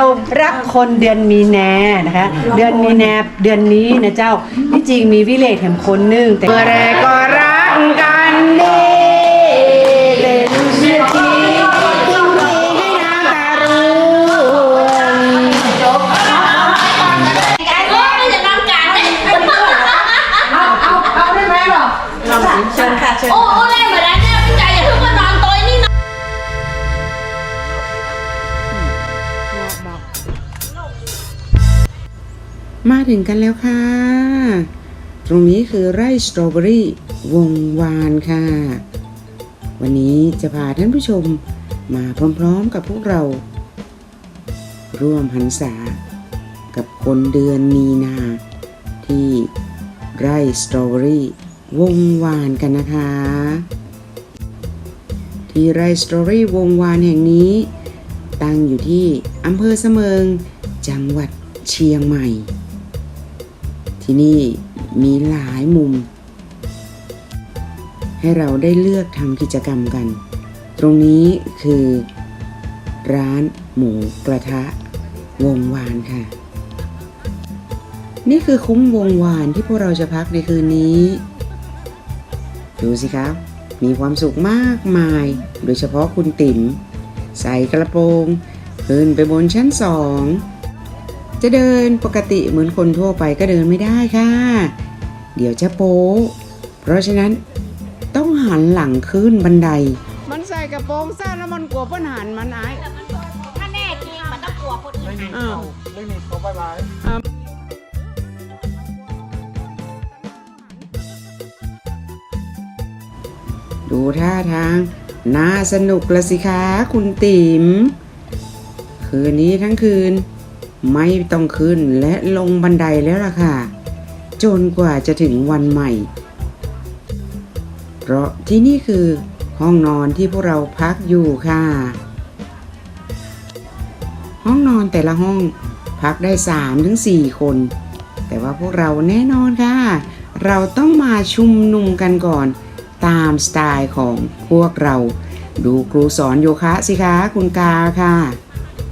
เรารักคนเดือนมีนานะคะ เดือนมีนาเดือนนี้นะเจ้าที่จริงมีวิเลศแห่งคนหนึ่งแต่เมื่อแรกก็รักกัน มาถึงกันแล้วค่ะ ตรงนี้คือไร่สตรอเบอรี่วงวานค่ะ วันนี้จะพาท่านผู้ชมมาพร้อมๆกับพวกเรา ร่วมหันษา กับคนเดือนมีนา ที่ไร่สตรอเบอรี่วงวานกันนะคะ ที่ไร่สตรอเบอรี่วงวานแห่งนี้ ตั้งอยู่ที่อำเภอเสมิง จังหวัดเชียงใหม่ ที่นี่มีหลายมุม ให้เราได้เลือกทำกิจกรรมกัน ตรงนี้คือ ร้านหมูกระทะ วงวานค่ะ นี่คือคุ้มวงวานที่พวกเราจะพักในคืนนี้ ดูสิครับมีความสุขมากมาย โดยเฉพาะคุณติ๋มใส่กระโปรง ขึ้นไปบนชั้นสอง จะเดินปกติเหมือนคนทั่วไปก็เดินไม่ได้ค่ะ เดี๋ยวจะโป๊ะเพราะฉะนั้นต้องหันหลังขึ้นบันได มันใส่กระโปรงสั้นแล้วมันกลัวปัญหารมันไอ้ถ้าแน่จริงมันต้องกลัวคนอื่นอ้าวไม่มีเขาบายบายดูท่าทางน่าสนุกละสิคะคุณติ๋มคืนนี้ทั้งคืน ไม่ต้องขึ้นและลงบันไดแล้วล่ะค่ะ จนกว่าจะถึงวันใหม่ เพราะที่นี่คือห้องนอนที่พวกเราพักอยู่ค่ะ ห้องนอนแต่ละห้องพักได้3ถึง4คน แต่ว่าพวกเราแน่นอนค่ะ เราต้องมาชุมนุมกันก่อน ตามสไตล์ของพวกเรา ดูครูสอนโยคะสิคะคุณกาค่ะ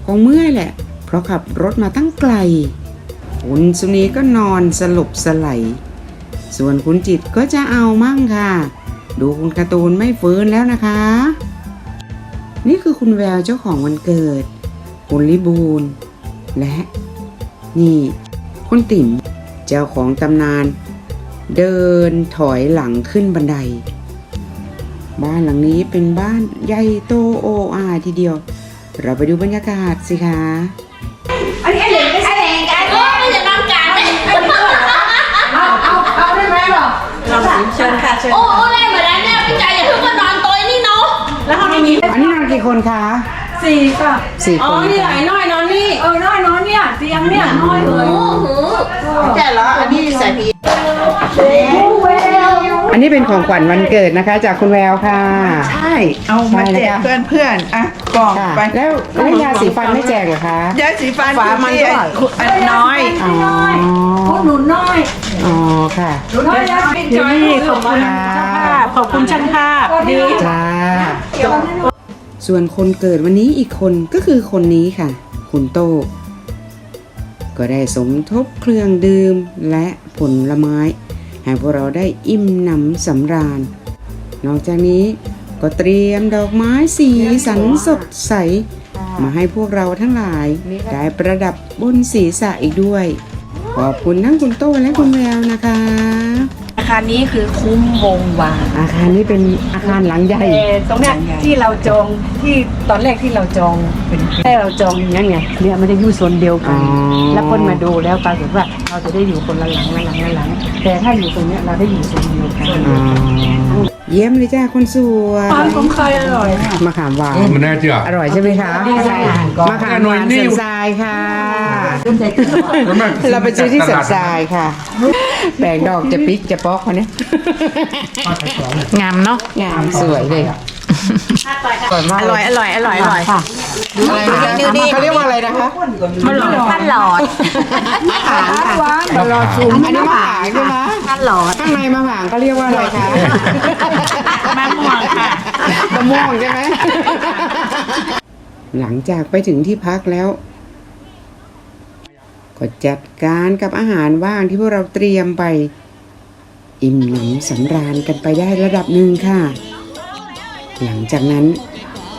คงเมื่อยแหละ เพราะขับรถมาตั้งไกล คุณสุนีก็นอนสลบสไลส่วนคุณจิตก็จะเอามั่งค่ะ ดูคุณการ์ตูนไม่ฟื้นแล้วนะคะ นี่คือคุณแววเจ้าของวันเกิด คุณลิบูลและ นี่ คุณติ๋มเจ้าของตำนาน เดินถอยหลังขึ้นบันได บ้านหลังนี้เป็นบ้านใหญ่โตโออาทีเดียว เราไปดูบรรยากาศสิคะ เชิญค่ะเชิญโอ้โอ้เล่นมาแล้วเนี่ยพี่ใจอย่าเพิ่งมานอนตัวนี่เนาะแล้วห้องนี้มีอันนี้นอนกี่คนคะ สี่ค่ะสี่อ๋คอนนี่ไหนค่ะน้อยนอนนี่เออน้อยนอนเนี่ยเตียงเนี่ยน้อยเลยโอ้โหแก่แล้วอันนี้ใส่พีอั นนี้เป็นของขวัญวันเกิดนะคะ จากคุณแววค่ะ ใช่ เอามาแจกเพื่อนเพื่อนๆอะกล่องค่ะไปแล้วแล้วยาสีฟันไม่แจกเหรอคะยาสีฟันที่อันน้อยอ๋อพวกหนุนน้อยอ๋อค่ะน้อยแล้วเป็นจอยขอบคุณค่ะขอบคุณช่างภาพดีจ้าส่วนคนเกิดวันนี้อีกคนก็คือคนนี้ค่ะ คุณโตก็ได้สมทบเครื่องดื่มและผลไม้ ให้พวกเราได้อิ่มหนำสำราญ นอกจากนี้ก็เตรียมดอกไม้สีสันสดใส มาให้พวกเราทั้งหลายได้ประดับบนศีรษะอีกด้วย ขอบคุณทั้งคุณโตและคุณแววนะคะ คารนี้คือคุ้มวงวานอาคารนี้เป็นอาคารหลังใหญ่เออตรงเนี้ยที่เราจองที่ตอนแรกที่เราจองเป็นแค่เราจองอย่างไงเนี่ยมันจะอยู่โซนเดียวกัอ๋น อ แล้วคนมาดูแล้วปรากฏว่าเราจะได้อยู่คนละหลังละหลังละหลังแต่ถ้าอยู่ตรงเนี้ยเราได้อยู่โซนเดียวกัน อ๋อ เยี่ยมเลยจ้าคนสวยร้านของใครอร่อยมะขามหวานมันน่าเชื่ออร่อยใช่ไหมคะมะขามหวานสันทรายค่ะ เราไปซื้อที่สันทรายค่ะแปลงดอกจะปิกจะป๊อกคนนี้งามเนาะงามสวยเลย อะอร่อยอร่อยอร่อยอร่อยอะไรนะคะเขาเรียกว่าอะไรนะคะท่านหลอดมะขามค่ะตลอดชุมอันนี้มะขามใช่ไหมท่านหลอดข้างในมะขามเขาเรียกว่าอะไรคะมะม่วงค่ะมะม่วงใช่ไหมหลังจากไปถึงที่พักแล้วก็จัดการกับอาหารว่างที่พวกเราเตรียมไป อิ่มหนำสำราญกันไปได้ระดับหนึ่งค่ะ หลังจากนั้น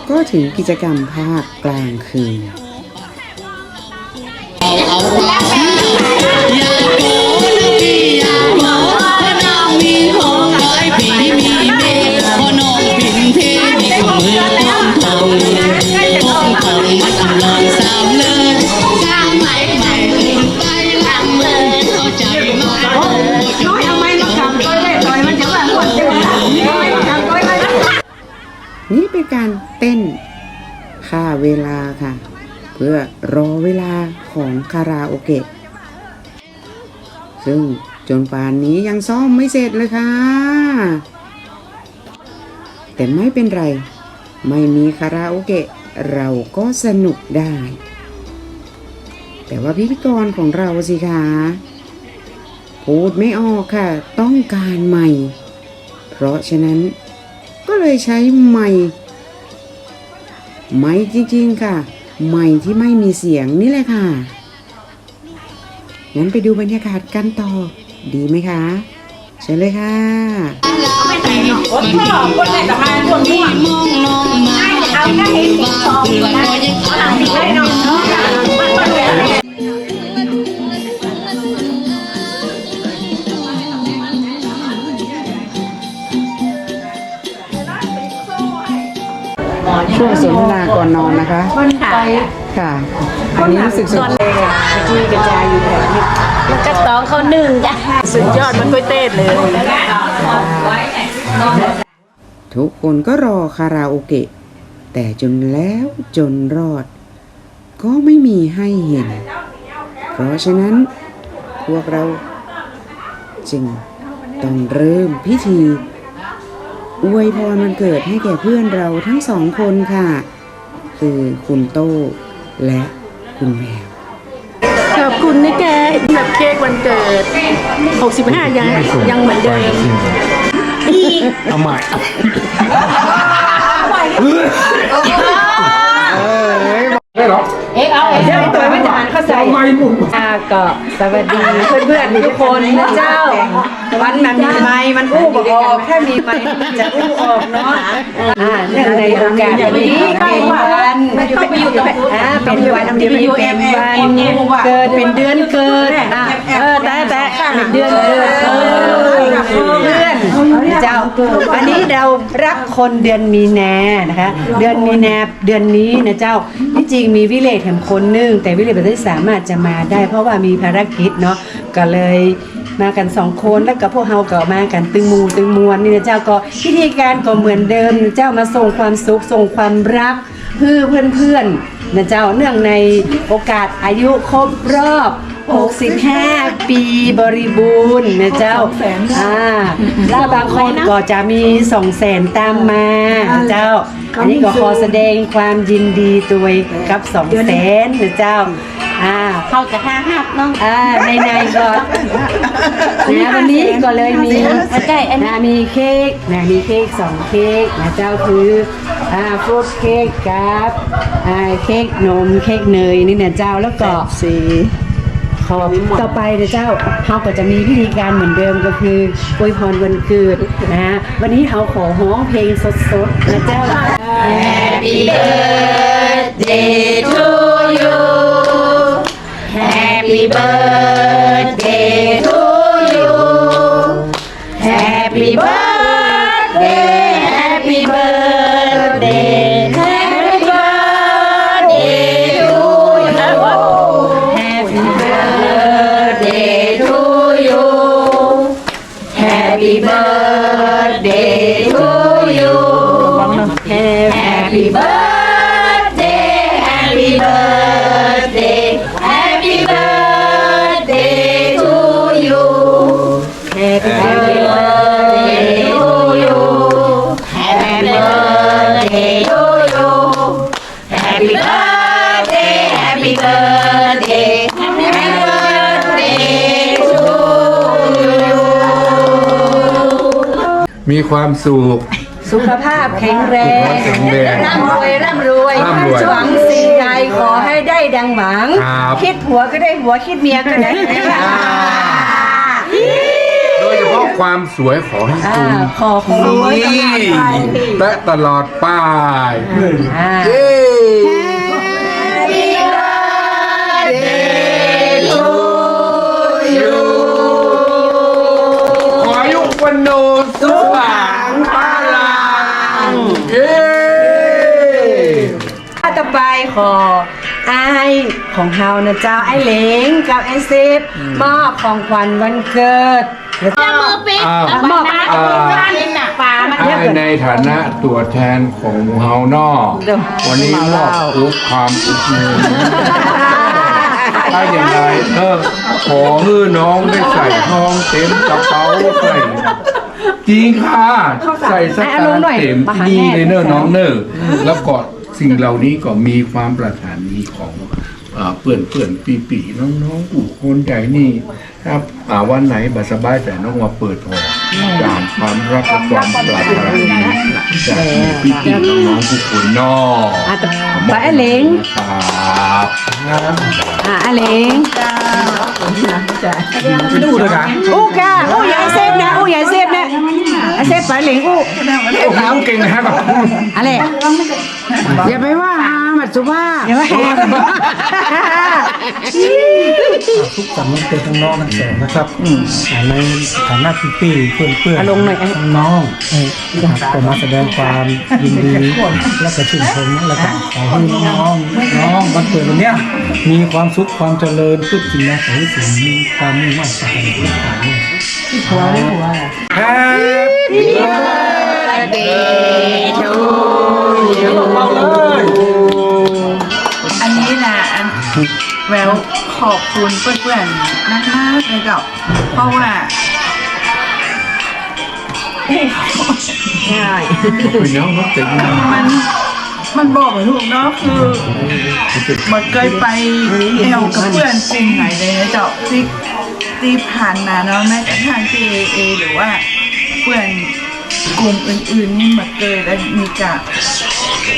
ก็ถึงกิจกรรมภาคกลางคืน คาราโอเกะ ซึ่งจนป่านนี้ยังซ่อมไม่เสร็จเลยค่ะ แต่ไม่เป็นไร ไม่มีคาราโอเกะ เราก็สนุกได้ แต่ว่าพิธีกรของเราสิคะพูดไม่ออกค่ะ ต้องการใหม่ เพราะฉะนั้นก็เลยใช้ไม้ไม้จริงๆค่ะ ไม้ที่ไม่มีเสียงนี่แหละค่ะ งั้นไปดูบรรยากาศกันต่อ ดีไหมคะเชิญเลยค่ะช่วงสนทนาก่อนนอนนะคะ ค่ะอันนี้รู้สึกสุดที่กระจายอยู่แถวนี้มันก็ต้องเขาหนึ่งจ้ะสุดยอดมันก๋วยเต้เลย ทุกคนก็รอคาราโอเกะ แต่จนแล้วจนรอด ก็ไม่มีให้เห็น เพราะฉะนั้น พวกเราจึงต้องเริ่มพิธี อวยพรมันเกิดให้แก่เพื่อนเราทั้งสองคนค่ะ คือคุณโต้ และคุณแมวขอบคุณนะแกแบบเค้กวันเกิด 65 ยังยังเหมือนเดิมเอาใหม่ได้หรอ เอ๊ะเอาเดี๋ยวตัวไม่ทหารเข้าใส่ ไม่หมุน อ่า ก็สวัสดีเพื่อนๆทุกคนนะเจ้า มันมันมีไม้มันอู้บอกอกถ้ามีไม้มันจะอู้ออกเนาะอ่าเนื่องในโอกาสนี้เป็นวันอ่าเป็นวันที่เป็นวันเกิดเป็นเดือนเกิดอ่าเออแต่แต่เป็นเดือนเกิด เออเพื่อนเจ้าวันนี้เรารักคนเดือนมีนานะคะ เดือนมีนาเดือนนี้นะเจ้าที่จริงมีวิเลศแห่งคนหนึงแต่วิเลศไม่ได้สามารถจะมาได้ เพราะว่ามีภารกิจเนาะก็เลยมากันสองคนแล้วก็พวกเฮาก็มากันตึงหมูตึงมวลนี่นะเจ้าก็พิธีการก็เหมือนเดิมนะเจ้ามาส่งความสุขส่งความรักเพื่อเพื่อนๆนะเจ้าเนื่องในโอกาสอายุครบรอบ 65 ปีบริบูรณ์นะเจ้าอ่าแล้วบางคนก็จะมีสองแสนตามมานะเจ้า อันนี้ก็ขอแสดงความยินดีด้วยกับสองแสนนะเจ้าอ่า เขาจะห้าหักเนาะอ่าในในๆก็นะวันนี้ก็เลยมีใกล้อันนะมีเค้กนะมีเค้กสองเค้กนะเจ้าคืออ่าฟรุตเค้กกับอ่าเค้กนมเค้กเนยนี่นะเจ้าแล้วก็ สี ขอบต่อไปนะเจ้าเขาก็จะมีพิธีการเหมือนเดิมก็คืออวยพรวันเกิดนะฮะวันนี้เขาขอฮ้องเพลงสดๆนะเจ้า Happy birthday to you Happy birthday to you Happy birthday Happy birthday Happy birthday Happy birthday to you Happy birthday to you Happy birthday to you Happy birthday Happy birthday Happy birthday to you มีความสุข สุขภาพแข็งแรงแข็งแรงร่ำรวยร่ำรวยร่ำรวยหวังสิ่งใดขอให้ได้ดังหวัง ครับคิดหัวก็ได้หัวคิดเมียก็ได้เมียโดยเฉพาะความสวยขอให้อ่าคุณขอของรวยและตลอดไป้ายอ่าเย้ ขอไอายของเฮานะเจ้าไอเหลงกับไอซิบมอบของขวัญวันเกิดแล้วก็ มือปิดอ่ามอบอ่าปลามาอ่าเทียบกัน ในฐานะตัวแทนของหมู่เฮานอเดี๋ยว วันนี้มอบอุกความอุกมือถ้าอย่างไรเออขอให้น้องได้ใส่ทองเต็มกระเป๋าใส่จริงค่ะ ใส่สตางค์เต็มนี่เลยเนอะน้องเนอะแล้วก็ สิ่งเหล่านี้ก็มีความประทานมีของอ่าเปื่อนเปื่อนปีปีๆน้องๆผู้คนใหญ่นี่ครับอ่าวันไหนบัสบายแต่น้องมาเปิดหอจากความรักและความปรารถนาดีจากปีปีๆน้องๆผู้คนนอกอะต่อไปไอเหลงครับอะไอเหลงดูเลยครับอู้ค่ะอู้อย่าให้เซฟนะอู้อย่าให้เซฟนะ ไอเซฟไปเหลงอู้โอ้โหเก่งนะครับอะไรอย่าไปว่าอามัดสุภาพเดี๋ยวแหกทุกสำนักเป็นทั้งน้องทั้งสองนะครับอ่าในฐานะพี่ปีเพื่อนเพื่อนอะลงหน่อยอะน้องๆเอ่อก็มาแสดงความยินดีและก็ชื่นชมและก็ขอให้น้องๆน้องวันเกิดวันเนี้ยมีความสุขความเจริญทุกสิ่งนะขอให้สิ่งมีความมุ่งมั่นปราร ถนาทุกอย่างเนี่ยอันนี้นะอันแววขอบคุณเพื่อนๆมากๆเลยกับเพราะว่างเขายมันมันบอกไม่ถูกเนาะคือมันเคยไปแอลกับเพื่อนกลุ่มไหนเลยนะเจ้าที่ ที่ผ่านมาเนาะแม้กระทั่ง JAA หรือว่าเพื่อนกลุ่มอื่นๆนี่มาเกยแล้วมีกับ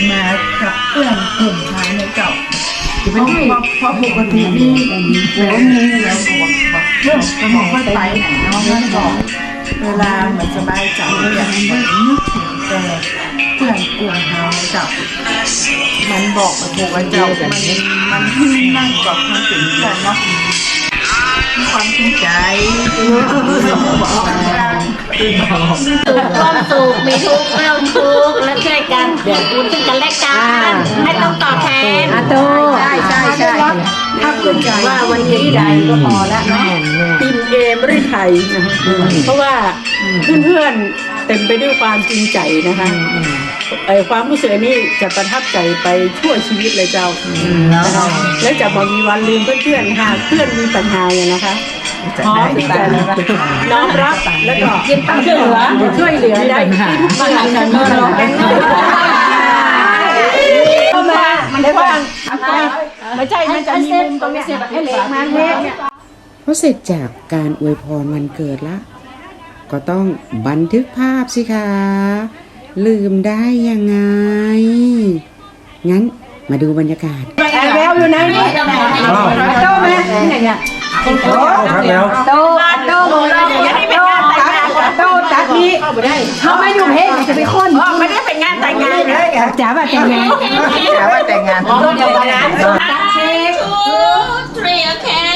มากับเพื่อนกลุ่มท้ายในเจ้าเพราะเพราะเพราะปกตินี่แล้วมีแล้วบอกบอกเรื่องก็บอกว่าไปไหนเนาะมันบอกเวลาเหมือนสบายใจอยากเหมือนนึกถึงแต่เพื่อนกลุ่มเขาเจ้ามันบอกมาถูกว่าเจ้ามันมันให้นั่งกับความถึงเพื่นเนาะ ความจริงใจบอกว่าความสุขมีทุกข์เราทุกข์และช่วยกันเดือดบุญซึ่งกันและกันไม่ต้องตอบแทนอาโตใช่ใช่ใช่ภาคภูมิใจว่าวันนี้ใดก็พอแล้วเนาะทีมเอมริไทยนะคะเพราะว่าเพื่อนๆเต็มไปด้วยความจริงใจนะคะ ไอ้ความรู้สึกนี้จะประทับใจไปชั่วชีวิตเลยเจ้านะคะและจะบอกมีวันลืมเพื่อนๆค่ะเพื่อนมีปัญหาเนี่ยนะคะพร้อมที่จะน้อมรับแล้วก็ช่วยเหลือช่วยเหลือได้ที่ทุกปัญหาของเราเข้ามามันกว้างไม่ใช่มันจะมีมุมตรงเนี้ยให้เล็กมาเล็กเนี่ยพอเสร็จจากการอวยพรวันเกิดละ ก็ต้องบันทึกภาพสิคะ ลืมได้ยังไง งั้นมาดูบรรยากาศแอบแววอยู่ไหนนี่โตไหมนี่ไงเนี่ยครับแล้วโตโตโตตัดโตตัดนี้เขาไม่อยู่เพศจะไปค้นไม่ได้เป็นงานแต่งงานเลยจ๋าว่าแต่งงานแต่ว่าแต่งงานตัดเค้ก two three okay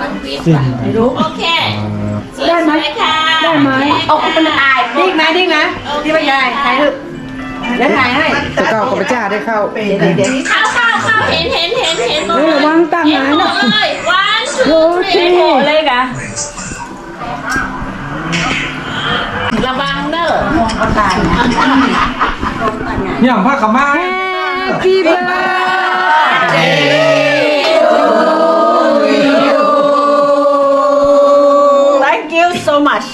มันปิดโอเค ได้ไหม ได้ไหมโอ้คุณอายดิ้งไหมดิ้งไหมที่ว่ายายถ่ายเถอะแล้วถ่ายให้จะเก้ากับพระเจ้าได้เข้าเข้าเข้าเข้าเห็นเห็นเห็นเห็นหมดระวังตั้งเห็นนะหมดเลย one two three โอ้เลยกะระวังเด้ออย่างพระขม่าพี่เบิร์ด Thank so much.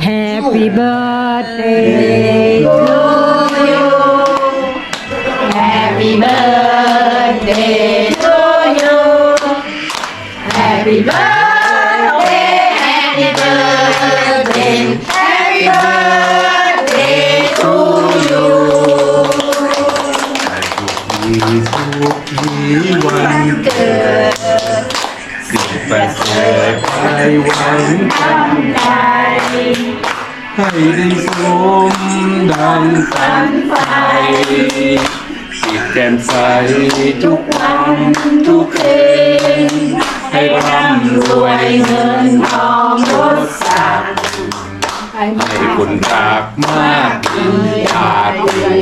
Happy birthday. ริฐไปหวังกันให้ได้สมดังฝันไปจิตแจ่มใสทุกวันทุกคืนให้ร่ำรวยเงินทองรถสักดิ์ให้คนรักมากดีอยากดี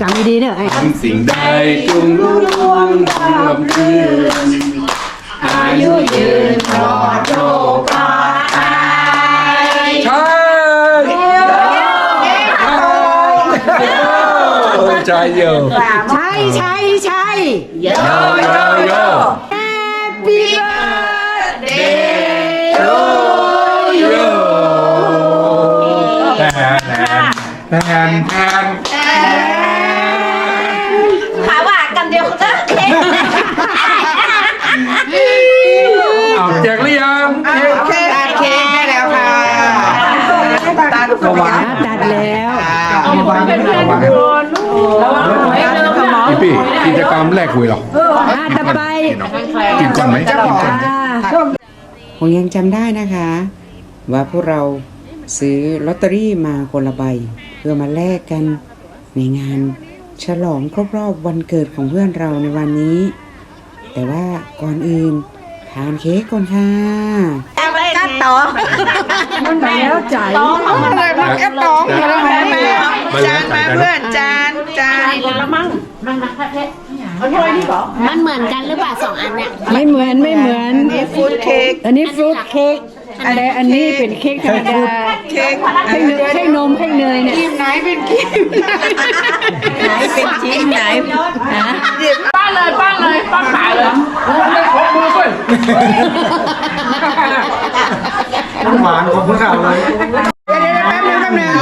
กำดีเนอะไอ้ทำสิ่งใดจงรู้ล่วงเพื่อเพื่อน อายุยืนปลอดโรคปลอดภัยใช่ใช่เยอะใช่ใช่ใช่โยโยโย Happy birthday โยแทนแทนแทนขาว่ากันเดียวก็เค้ก เอาแจกหรือยังตัดเค้กได้แล้วค่ะตัดระวังตัดแล้วระวังระวังพี่พี่กิจกรรมแรกคุยหรออ่าต่อไปกินก่อนไหมกินก่อนอ่าผมยังจำได้นะคะ ว่าพวกเราซื้อลอตเตอรี่มาคนละใบ เพื่อมาแลกกันในงานฉลองครบรอบวันเกิดของเพื่อนเราในวันนี้ แต่ว่าก่อนอื่น ทานเค้กก่อนค่ะกัดต่อมันแล้วใจมันเลยมันแค่ตองมาแล้วแม่จานมาเพื่อนจานจานละมั่งมันเหมือนกันหรือเปล่าสองอันเนี่ยไม่เหมือนไม่เหมือนอันี่ฟู้ดเค้กอันนี้ฟรุตเค้กแต่อันนี้เป็นเค้กธรรมดาเค้กเค้กเนยเค้กนมเค้กเนยเนี่ยทีมไหนเป็นทีมไหนเป็นชิ้นไหนฮะป้าเลยป้าขายเลย หวานของพวกเราเลยเดี๋ยวเดี๋ยวแป๊บนึงแป๊บนึง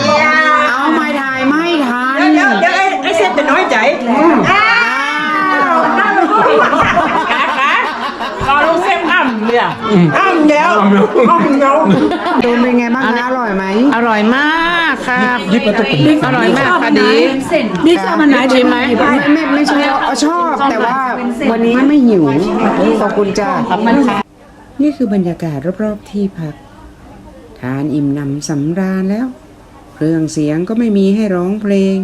เอาไม่ถ่ายไม่ทันเดี๋ยวเดี๋ยวไอ้ไอ้เส้นเป็นน้อยใจขาขารอลูกเส้นอ่ำเนี่ยอ่ำเดียวอ่ำเดียวโดนเป็นไงบ้างคะอร่อยไหมอร่อยมากครับยิบมาตะกี้อร่อยมากค่ะดีนี่ชอบมันไหนชิมไหมไม่ไม่ไม่ชอบชอบ แต่ว่าวันนี้ไม่หิว ขอบคุณจ้าขอบคุณค่ะนี่คือบรรยากาศรอบๆที่พัก ทานอิ่มหนำสำราญแล้ว เครื่องเสียงก็ไม่มีให้ร้องเพลง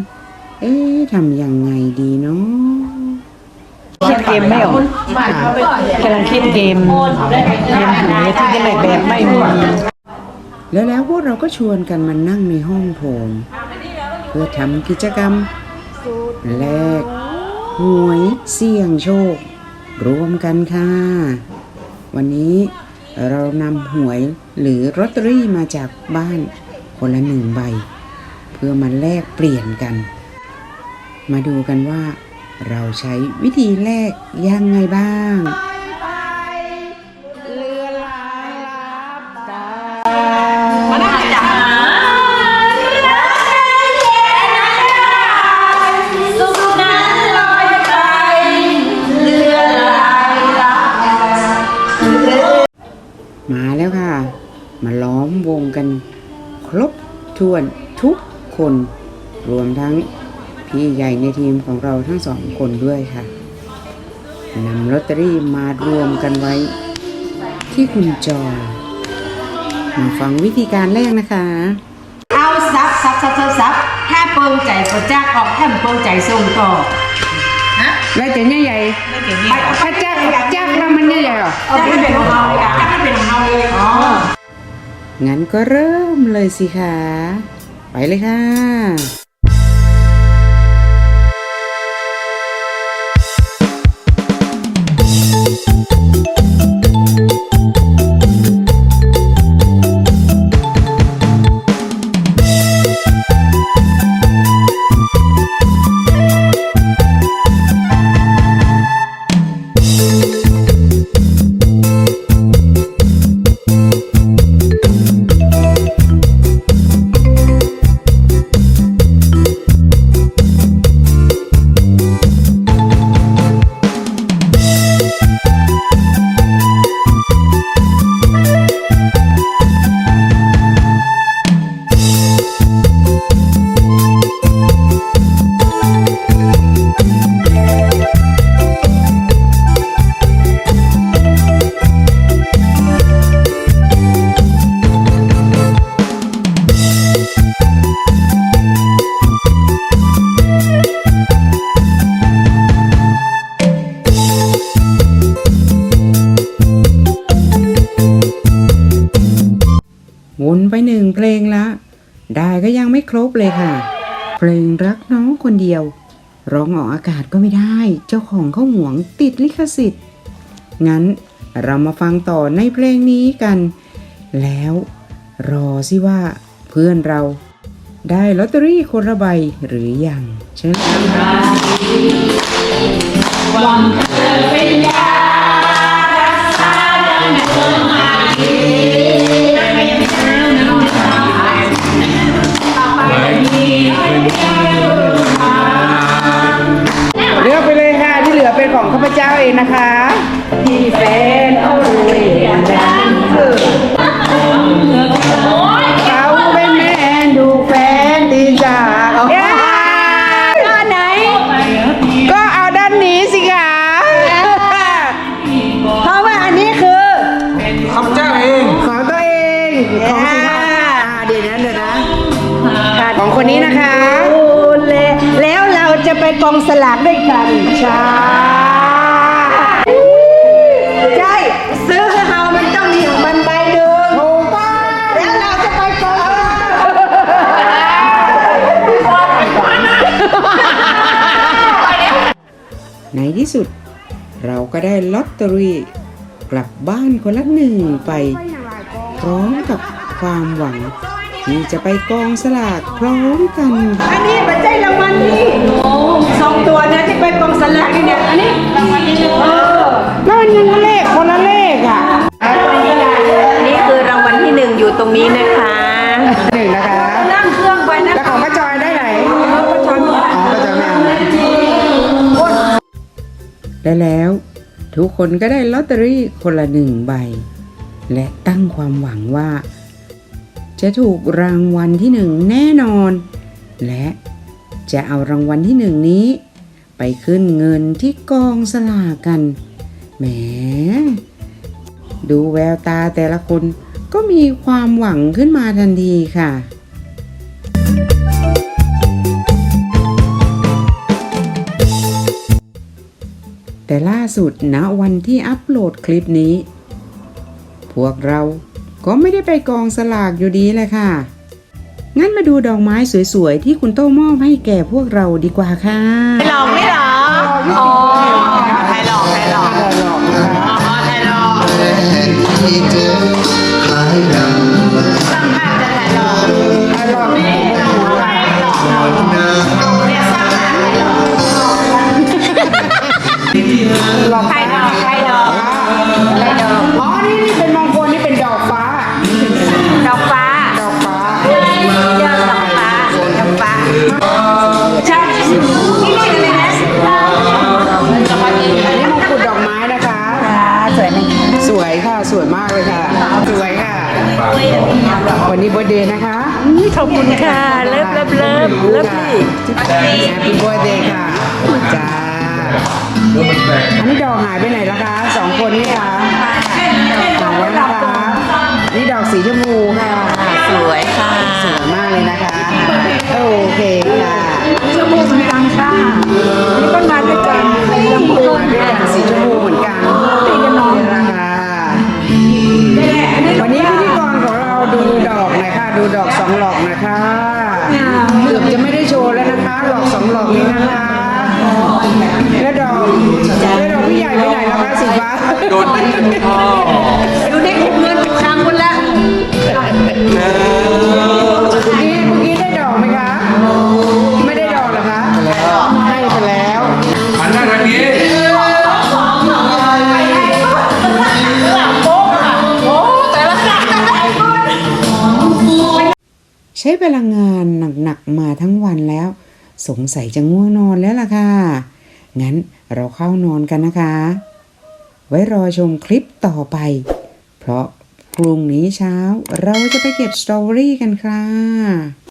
เอ๊ะทำยังไงดีเนาะคิดเกมไม่ออกกำลังคิดเกมเกมหวยที่จะแบบแบบไม่มีแล้วแล้วพวกเราก็ชวนกันมานั่งในห้องโถงเพื่อทำกิจกรรมแลก หวยเสี่ยงโชค รวมกันค่ะ วันนี้เรานำหวยหรือลอตเตอรี่มาจากบ้านคนละหนึ่งใบ เพื่อมาแลกเปลี่ยนกัน มาดูกันว่า เราใช้วิธีแลกยังไงบ้าง มาแล้วค่ะ มาล้อมวงกัน ครบถ้วนทุกคน รวมทั้งพี่ใหญ่ในทีมของเราทั้งสองคนด้วยค่ะนำลอตเตอรี่มารวมกันไว้ ที่คุณจอยมาฟังวิธีการแรกนะคะ เอาซับซับซับซับซับถ้าเปิงใจก็จักออกถ้าเปิงใจส่งต่อแล้วจะใหญ่ๆถ้าจ้างจ้างแล้วมันใหญ่ๆหรอจะไม่เป็นของเราเลยอะจะไม่เป็นของเราเลย อ๋อ งั้นก็เริ่มเลยสิคะ ไปเลยค่ะ บเลยค่ะ เพลงรักน้องคนเดียว ร้องออกอากาศก็ไม่ได้ เจ้าของเขาหวงติดลิขสิทธิ์ งั้นเรามาฟังต่อในเพลงนี้กัน แล้วรอสิว่าเพื่อนเราได้ลอตเตอรี่คนละใบหรือยังเชิญค่ะเในที่สุด เราก็ได้ลอตเตอรี่กลับบ้านคนละหนึ่งไป พร้อมกับความหวังที่จะไปกองสลากพร้อมกัน อันนี้ปัจจัยรางวัลนี่สองตัวนะที่ไปกองสลากนี่เนี่ยอันนี้รางวัลที่หนึ่งเออแล้วมันยังเลขคนละเลขอะนี่คือรางวัลที่หนึ่งอยู่ตรงนี้นะคะ ได้แล้ว ทุกคนก็ได้ลอตเตอรี่คนละหนึ่งใบ และตั้งความหวังว่า จะถูกรางวัลที่หนึ่งแน่นอน และจะเอารางวัลที่หนึ่งนี้ ไปขึ้นเงินที่กองสลากกัน แหม ดูแววตาแต่ละคนก็มีความหวังขึ้นมาทันทีค่ะ แต่ล่าสุดณวันที่อัปโหลดคลิปนี้ พวกเราก็ไม่ได้ไปกองสลากอยู่ดีเลยค่ะ งั้นมาดูดอกไม้สวยๆ ที่คุณโต้มอบให้แก่พวกเราดีกว่าค่ะหลอกไม่หรออ๋อใครหลอกใครหลอกอ๋อกใครหลอก วันนี้เบอร์เดย์นะคะขอบคุณค่ะ เลิฟเลิฟเลิฟเลิฟลี่แฮปปี้เบอร์เดย์ค่ะจ้าอันนี้ดอกหายไปไหนแล้วคะสองคนนี่คะหายแล้วนะคะ นี่ดอกสีชมพูค่ะ สวยค่ะ สวยมากเลยนะคะโอเคค่ะชมพูเหมือนกันค่ะนี่ก็มาด้วยกันชมพูมาด้วยกันสีชมพูเหมือนกันตีกันน้องนะคะวันนี้ ดูดอกหน่อยค่ะ ดูดอกสองหลอกหนะคะเกือบจะไม่ได้โชว์แล้วนะคะหลอกสองหลอกนี้นะคะแล้วดอกแล้วดอกพี่ใหญ่ไปไหนแล้วคะสีฟ้าโดนพ่อดูได้เก็บเงินครั้งคนละ ช้พลังงานหนักๆมาทั้งวันแล้ว สงสัยจะง่วงนอนแล้วล่ะค่ะ งั้นเราเข้านอนกันนะคะ ไว้รอชมคลิปต่อไป เพราะพรุ่งนี้เช้าเราจะไปเก็บสตรอเบอรี่กันค่ะ